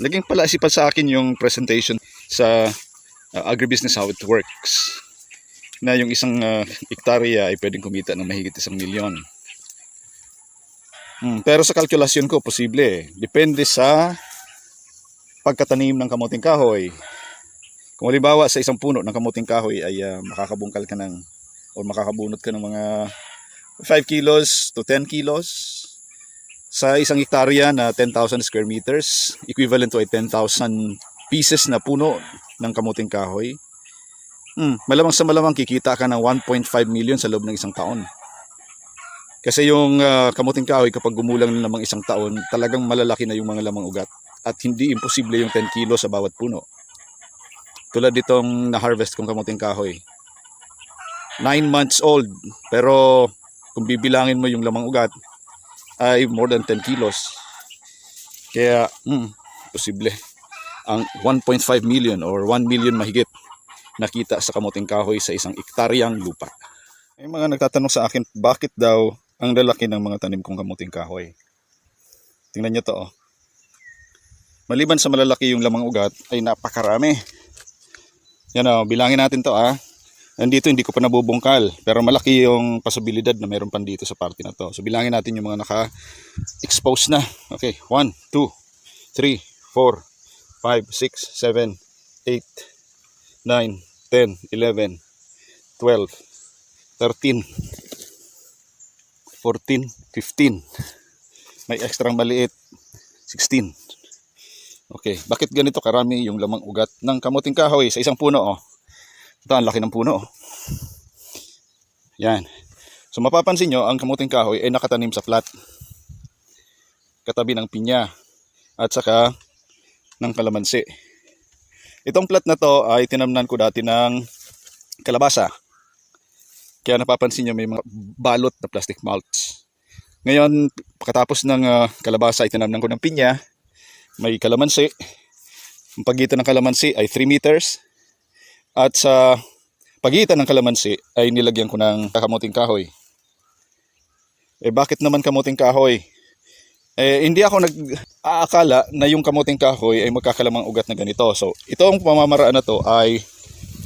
naging palaisipan sa akin yung presentation sa uh, agribusiness how it works. Na yung isang uh, ektarya ay pwedeng kumita ng mahigit isang milyon. Hmm, pero sa kalkulasyon ko, posible. Depende sa pagkatanim ng kamuting kahoy. Kung halimbawa sa isang puno ng kamuting kahoy ay ah, makakabungkal ka ng o makakabunot ka ng mga 5 kilos to 10 kilos sa isang hektarya na 10,000 square meters, equivalent to ay 10,000 pieces na puno ng kamuting kahoy. Hmm, malamang sa malamang kikita ka ng 1.5 million sa loob ng isang taon. Kasi yung ah, kamuting kahoy kapag gumulang na namang isang taon, talagang malalaki na yung mga lamang ugat at hindi imposible yung 10 kilo sa bawat puno. Tulad ditong na-harvest kong kamuting kahoy. 9 months old, pero kung bibilangin mo yung lamang ugat, ay more than 10 kilos. Kaya, hmm, posible. Ang 1.5 million or 1 million mahigit nakita sa kamuting kahoy sa isang ektaryang lupa. May mga nagtatanong sa akin, bakit daw ang lalaki ng mga tanim kong kamuting kahoy? Tingnan nyo to, oh. Maliban sa malalaki yung lamang ugat, ay napakarami. Yan o, bilangin natin to ah. Nandito hindi ko pa nabubungkal, pero malaki yung posibilidad na meron pan dito sa party na to. So bilangin natin yung mga naka-expose na. Okay, 1, 2, 3, 4, 5, 6, 7, 8, 9, 10, 11, 12, 13, 14, 15. May extrang maliit, 16. Okay, bakit ganito karami yung lamang ugat ng kamuting kahoy sa isang puno oh? Ito ang laki ng puno. Yan. So mapapansin nyo, ang kamuting kahoy ay nakatanim sa flat. Katabi ng pinya at saka ng kalamansi. Itong plat na to ay tinamnan ko dati ng kalabasa. Kaya napapansin nyo may mga balot na plastic mulch. Ngayon, pagkatapos ng ah, kalabasa ay tinamnan ko ng pinya, may kalamansi. Ang pagitan ng kalamansi ay 3 meters. At sa pagitan ng kalamansi ay nilagyan ko ng kamuting kahoy. Eh bakit naman kamuting kahoy? Eh hindi ako nag-aakala na yung kamuting kahoy ay magkakalamang ugat na ganito. So itong pamamaraan na to ay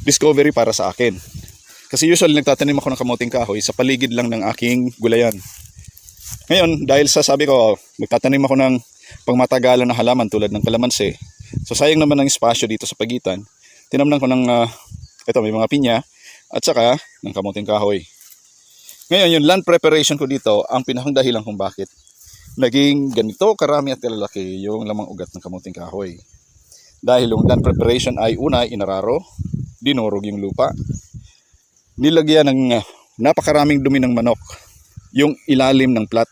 discovery para sa akin. Kasi usually nagtatanim ako ng kamuting kahoy sa paligid lang ng aking gulayan. Ngayon, dahil sa sabi ko, magtatanim ako ng pangmatagalan na halaman tulad ng kalamansi. So sayang naman ng espasyo dito sa pagitan. Tinamnan ko ng, ah, ito may mga pinya, at saka ng kamuting kahoy. Ngayon, yung land preparation ko dito, ang pinakang dahilan kung bakit naging ganito karami at kalalaki yung lamang ugat ng kamuting kahoy. Dahil yung land preparation ay una, inararo, dinurog yung lupa, nilagyan ng ah, napakaraming dumi ng manok, yung ilalim ng plat.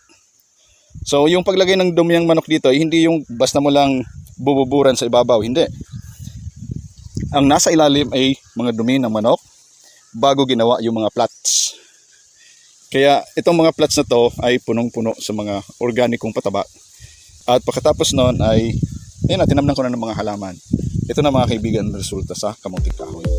So yung paglagay ng dumi ng manok dito, hindi yung basta mo lang bububuran sa ibabaw, hindi. Ang nasa ilalim ay mga dumi ng manok bago ginawa yung mga plats. Kaya itong mga plats na to ay punong-puno sa mga organikong pataba. At pagkatapos noon ay, ayun na, tinamnan ko na ng mga halaman. Ito na mga kaibigan resulta sa kamuting kahoy.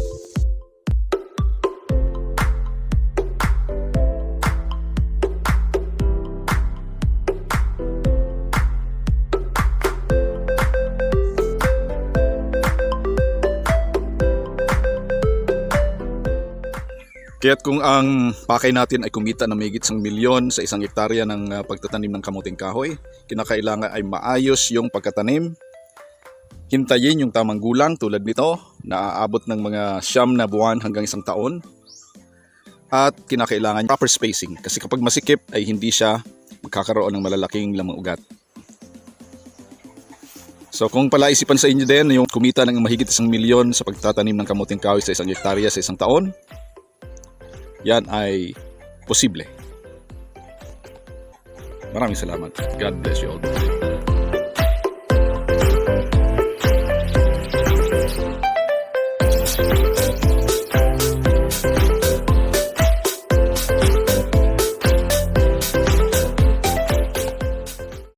Kaya't kung ang pakay natin ay kumita ng mayigit isang milyon sa isang hektarya ng ah, pagtatanim ng kamuting kahoy, kinakailangan ay maayos yung pagkatanim, hintayin yung tamang gulang tulad nito na aabot ng mga siyam na buwan hanggang isang taon, at kinakailangan proper spacing kasi kapag masikip ay hindi siya magkakaroon ng malalaking lamang ugat. So kung palaisipan sa inyo din yung kumita ng mahigit isang milyon sa pagtatanim ng kamuting kahoy sa isang hektarya sa isang taon, yan ay posible. Maraming salamat. God bless you all.